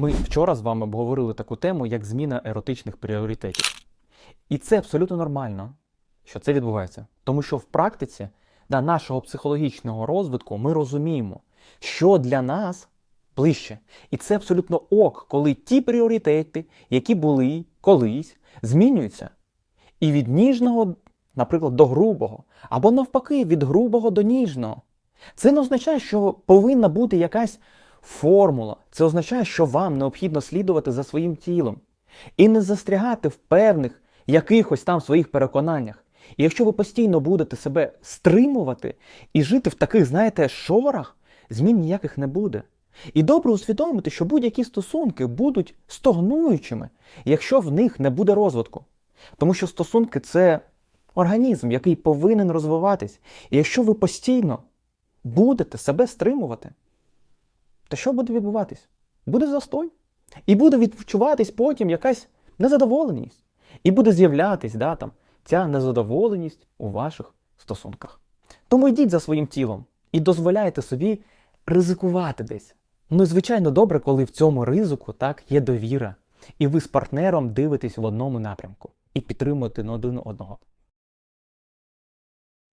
Ми вчора з вами обговорили таку тему, як зміна еротичних пріоритетів. І це абсолютно нормально, що це відбувається. Тому що в практиці да, нашого психологічного розвитку ми розуміємо, що для нас ближче. І це абсолютно ок, коли ті пріоритети, які були колись, змінюються. І від ніжного, наприклад, до грубого, або навпаки, від грубого до ніжного. Це не означає, що повинна бути якась формула. Це означає, що вам необхідно слідувати за своїм тілом і не застрягати в певних якихось там своїх переконаннях. І якщо ви постійно будете себе стримувати і жити в таких, знаєте, шорах, змін ніяких не буде. І добре усвідомити, що будь-які стосунки будуть стогнуючими, якщо в них не буде розвитку. Тому що стосунки це організм, який повинен розвиватись. І якщо ви постійно будете себе стримувати, то що буде відбуватись? Буде застой. І буде відчуватись потім якась незадоволеність. І буде з'являтись да, там, ця незадоволеність у ваших стосунках. Тому йдіть за своїм тілом і дозволяйте собі ризикувати десь. Ну і звичайно добре, коли в цьому ризику так є довіра, і ви з партнером дивитесь в одному напрямку і підтримуєте один одного.